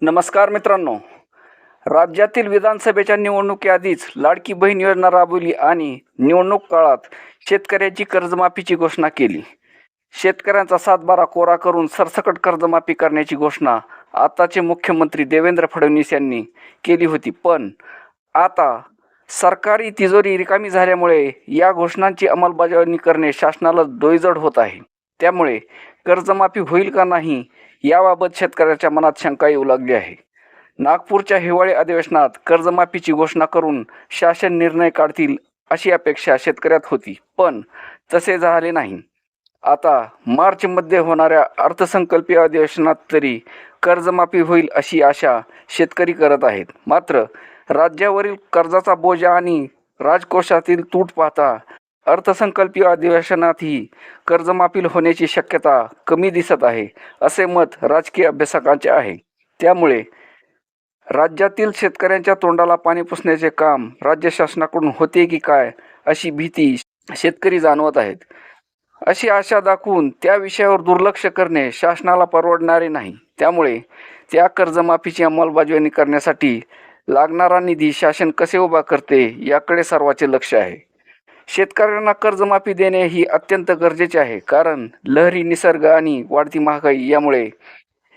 नमस्कार मित्रांनो. राज्यातील विधानसभेच्या निवडणुकीआधीच लाडकी बहीण योजना राबवली आणि निवडणूक काळात शेतकऱ्याची कर्जमाफीची घोषणा केली. शेतकऱ्यांचा सातबारा कोरा करून सरसकट कर्जमाफी करण्याची घोषणा आताचे मुख्यमंत्री देवेंद्र फडणवीस यांनी केली होती. पण आता सरकारी तिजोरी रिकामी झाल्यामुळे या घोषणांची अंमलबजावणी करणे शासनाला डोईजड होत आहे. त्यामुळे कर्जमाफी होईल का नाही याबाबत शेतकऱ्याच्या मनात शंका येऊ लागली आहे. नागपूरच्या हिवाळी अधिवेशनात कर्जमाफीची घोषणा करून शासन निर्णय काढतील अशी अपेक्षा शेतकऱ्यात होती पण तसे झाले नाही. आता मार्चमध्ये होणाऱ्या अर्थसंकल्पीय अधिवेशनात तरी कर्जमाफी होईल अशी आशा शेतकरी करत आहेत. मात्र राज्यावरील कर्जाचा बोजा आणि राजकोषातील तूट पाहता अर्थसंकल्पीय अधिवेशनातही कर्जमाफी होण्याची शक्यता कमी दिसत आहे असे मत राजकीय अभ्यासकांचे आहे. त्यामुळे राज्यातील शेतकऱ्यांच्या तोंडाला पाणी पुसण्याचे काम राज्य शासनाकडून होते की काय अशी भीती शेतकरी जाणवत आहेत. अशी आशा दाखवून त्या विषयावर दुर्लक्ष करणे शासनाला परवडणारे नाही. त्यामुळे त्या कर्जमाफीची अंमलबजावणी करण्यासाठी लागणारा निधी शासन कसे उभा करते याकडे सर्वाचे लक्ष आहे. शेतकऱ्यांना कर्जमाफी देणे ही अत्यंत गरजेचे आहे. कारण लहरी निसर्ग आणि वाढती महागाई यामुळे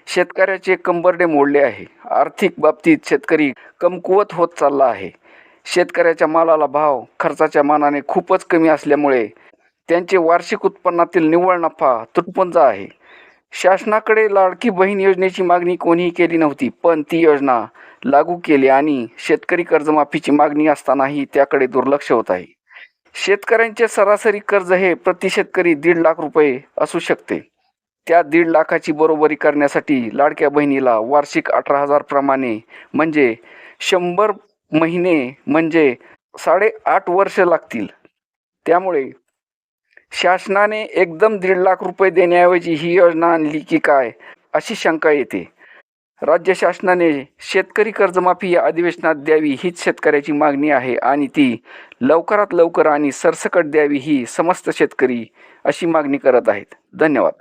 शेतकऱ्याचे कंबरडे मोडले आहे. आर्थिक बाबतीत शेतकरी कमकुवत होत चालला आहे. शेतकऱ्याच्या मालाला भाव खर्चाच्या मानाने खूपच कमी असल्यामुळे त्यांचे वार्षिक उत्पन्नातील निव्वळ नफा तुटपुंजा आहे. शासनाकडे लाडकी बहीण योजनेची मागणी कोणीही केली नव्हती पण ती योजना लागू केली आणि शेतकरी कर्जमाफीची मागणी असतानाही त्याकडे दुर्लक्ष होत आहे. शेतकऱ्यांचे सरासरी कर्ज हे प्रति शेतकरी दीड लाख रुपये असू शकते. त्या दीड लाखाची बरोबरी करण्यासाठी लाडक्या बहिणीला वार्षिक अठरा हजार प्रमाणे म्हणजे शंभर महिने म्हणजे साडेआठ वर्ष लागतील. त्यामुळे शासनाने एकदम दीड लाख रुपये देण्याऐवजी ही योजना आणली की काय अशी शंका येते. राज्य शासनाने शेतकरी कर्जमाफी या अधिवेशनात द्यावी हीच शेतकऱ्याची मागणी आहे आणि ती लवकरात लवकर आणि सरसकट द्यावी ही समस्त शेतकरी अशी मागणी करत आहेत. धन्यवाद.